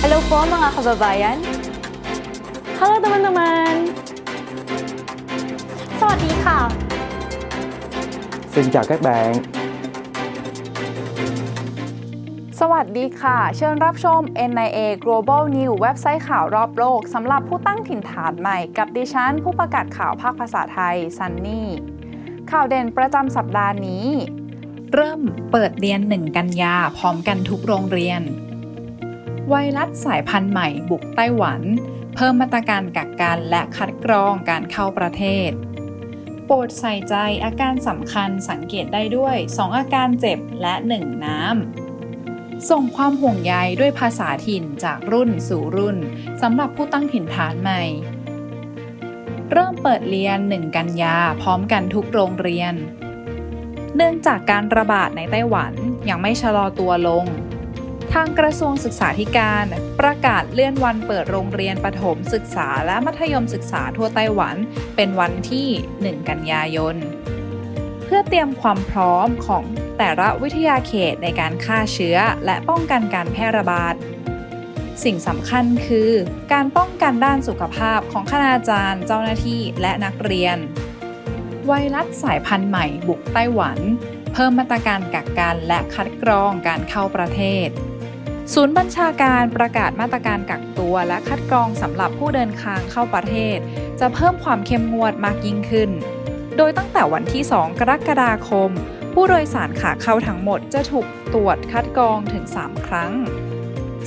Hello po mga kababayan. Hello teman-teman. สวัสดีค่ะ Xin chào các bạn. สวัสดีค่ะ เชิญรับชม NIA Global News เว็บไซต์ข่าวรอบโลกสำหรับผู้ตั้งถิ่นฐานใหม่กับดิฉัน ผู้ประกาศข่าวภาคภาษาไทยซันนี่ ข่าวเด่นประจำสัปดาห์นี้ เริ่มเปิดเรียน 1 กันยาพร้อมกันทุกโรงเรียน ไวรัสสายพันธุ์ใหม่บุกไต้หวัน เพิ่มมาตรการกักกันและคัดกรองการเข้าประเทศ โปรดใส่ใจอาการสำคัญสังเกตได้ด้วย 2 อาการเจ็บและ 1 น้ำ ส่งความห่วงใยด้วยภาษาถิ่นจากรุ่นสู่รุ่นสำหรับผู้ตั้งถิ่นฐานใหม่ เริ่มเปิดเรียน 1 กันยาพร้อมกันทุกโรงเรียน เนื่องจากการระบาดในไต้หวันยังไม่ชะลอตัวลง ทางกระทรวงศึกษาธิการ ประกาศเลื่อนวันเปิดโรงเรียนประถมศึกษาและมัธยมศึกษาทั่วไต้หวัน เป็นวันที่ 1 กันยายน เพื่อเตรียมความพร้อมของแต่ละวิทยาเขตในการฆ่าเชื้อและป้องกันการแพร่ระบาด สิ่งสำคัญคือ การป้องกันด้านสุขภาพของคณาจารย์ เจ้าหน้าที่และนักเรียน ไวรัสสายพันธุ์ใหม่บุกไต้หวัน เพิ่มมาตรการกักกันและคัดกรองการเข้าประเทศ ศูนย์บัญชาการประกาศมาตรการกักตัวและคัดกรองสำหรับผู้เดินทางเข้าประเทศ จะเพิ่มความเข้มงวดมากยิ่งขึ้น โดยตั้งแต่วันที่ 2 กรกฎาคม ผู้โดยสารขาเข้าทั้งหมดจะถูกตรวจคัดกรองถึง 3 ครั้ง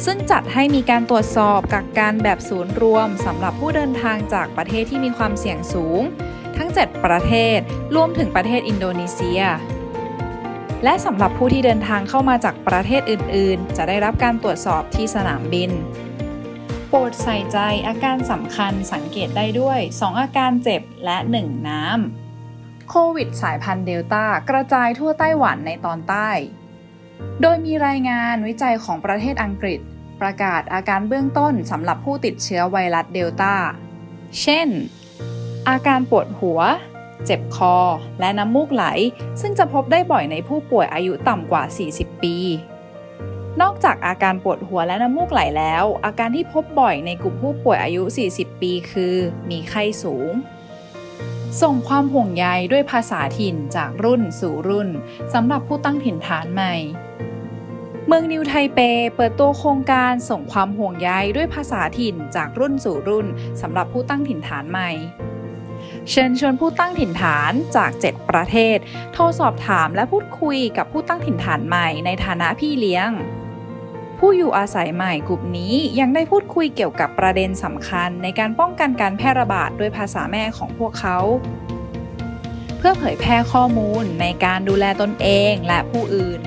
ซึ่งจัดให้มีการตรวจสอบกักกันแบบศูนย์รวมสำหรับผู้เดินทางจากประเทศที่มีความเสี่ยงสูง ทั้ง 7 ประเทศรวมถึงประเทศอินโดนีเซีย และสำหรับผู้ที่เดินทางเข้ามาจากประเทศอื่น ๆ จะได้รับการตรวจสอบที่สนามบิน โปรดใส่ใจอาการสำคัญสังเกตได้ด้วย 2 อาการเจ็บและ 1 น้ำโควิดสายพันธุ์เดลต้ากระจายทั่วไต้หวันในตอนใต้ โดยมีรายงานวิจัยของประเทศอังกฤษ ประกาศอาการเบื้องต้นสำหรับผู้ติดเชื้อไวรัสเดลต้า เช่น อาการปวดหัว เจ็บคอ และน้ำมูกไหล ซึ่งจะพบได้บ่อยในผู้ป่วยอายุต่ำกว่า 40 ปี นอกจากอาการปวดหัวและน้ำมูกไหลแล้ว อาการที่พบบ่อยในกลุ่มผู้ป่วยอายุ 40 ปี คือ มีไข้สูง ส่งความห่วงใยด้วยภาษาถิ่นจากรุ่นสู่รุ่นสำหรับผู้ตั้งถิ่นฐานใหม่เมืองนิวไทเป เปิดตัวโครงการส่งความห่วงใยด้วยภาษาถิ่นจากรุ่นสู่รุ่นสำหรับผู้ตั้งถิ่นฐานใหม่ เชิญชวนผู้ตั้งถิ่นฐานจาก 7 ประเทศ โทรสอบถามและพูดคุยกับผู้ตั้งถิ่นฐานใหม่ในฐานะพี่เลี้ยง ผู้อยู่อาศัยใหม่กลุ่มนี้ยังได้พูดคุยเกี่ยวกับประเด็นสำคัญในการป้องกันการแพร่ระบาดด้วยภาษาแม่ของพวกเขา เพื่อเผยแพร่ข้อมูลในการดูแลตนเองและผู้อื่น